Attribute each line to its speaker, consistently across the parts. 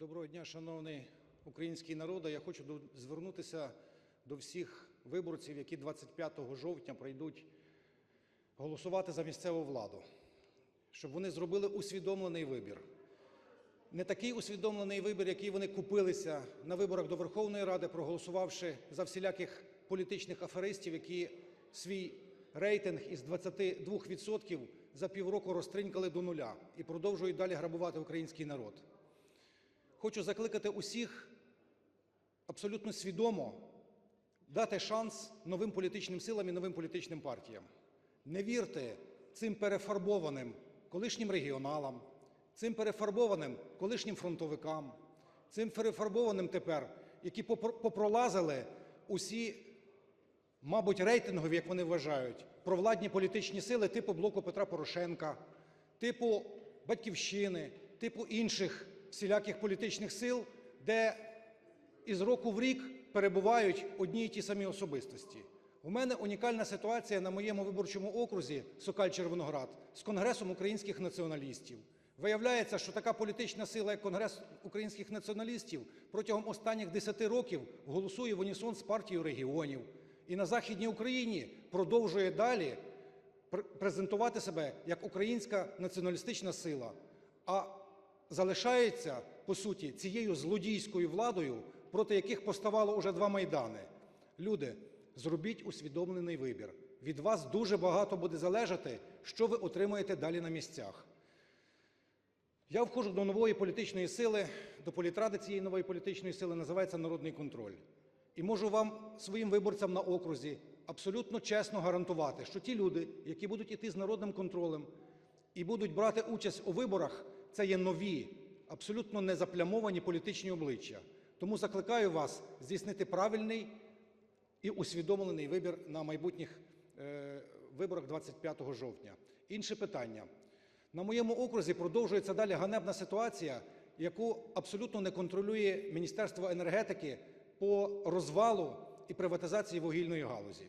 Speaker 1: Доброго дня, шановний український народе. Я хочу звернутися до всіх виборців, які 25 жовтня прийдуть голосувати за місцеву владу, щоб вони зробили усвідомлений вибір. Не такий усвідомлений вибір, який вони купилися на виборах до Верховної Ради, проголосувавши за всіляких політичних аферистів, які свій рейтинг із 22% за півроку розтринькали до нуля і продовжують далі грабувати український народ. Хочу закликати усіх абсолютно свідомо дати шанс новим політичним силам і новим політичним партіям. Не вірте цим перефарбованим колишнім регіоналам, цим перефарбованим колишнім фронтовикам, цим перефарбованим тепер, які попро- попролазили усі, мабуть, рейтингові, як вони вважають, провладні політичні сили типу блоку Петра Порошенка, типу Батьківщини, типу інших всіляких політичних сил, де із року в рік перебувають одні й ті самі особистості. У мене унікальна ситуація на моєму виборчому окрузі Сокаль Червоноград з Конгресом українських націоналістів. Виявляється, що така політична сила, як Конгрес українських націоналістів, протягом останніх 10 років голосує в унісон з партією регіонів. І на Західній Україні продовжує далі презентувати себе як українська націоналістична сила, а залишається, по суті, цією злодійською владою, проти яких поставало уже два майдани. Люди, зробіть усвідомлений вибір. Від вас дуже багато буде залежати, що ви отримаєте далі на місцях. Я входжу до нової політичної сили, до політради цієї нової політичної сили, називається Народний контроль. І можу вам, своїм виборцям на окрузі, абсолютно чесно гарантувати, що ті люди, які будуть іти з народним контролем і будуть брати участь у виборах, це є нові, абсолютно незаплямовані політичні обличчя. Тому закликаю вас здійснити правильний і усвідомлений вибір на майбутніх е, виборах 25 жовтня. Інше питання. На моєму окрузі продовжується далі ганебна ситуація, яку абсолютно не контролює Міністерство енергетики по розвалу і приватизації вугільної галузі.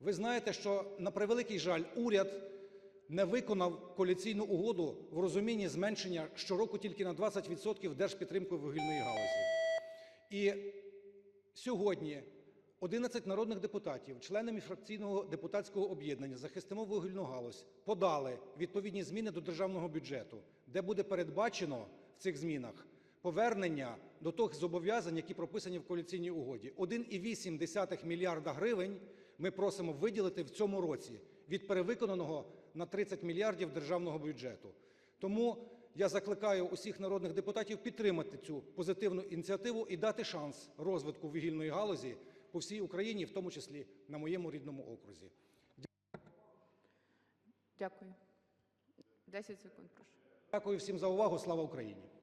Speaker 1: Ви знаєте, що на превеликий жаль, уряд не виконав коаліційну угоду в розумінні зменшення щороку тільки на 20% держпідтримки вугільної галузі. І Сьогодні 11 народних депутатів, члени міжфракційного депутатського об'єднання Захистимо вугільну галузь подали відповідні зміни до державного бюджету, де буде передбачено в цих змінах повернення до тих зобов'язань, які прописані в коаліційній угоді. 1,8 мільярда гривень ми просимо виділити в цьому році від перевиконаного на 30 мільярдів державного бюджету. Тому я закликаю усіх народних депутатів підтримати цю позитивну ініціативу і дати шанс розвитку вугільної галузі по всій Україні, в тому числі на моєму рідному окрузі.
Speaker 2: Дякую. 10 секунд, прошу.
Speaker 1: Дякую всім за увагу. Слава Україні!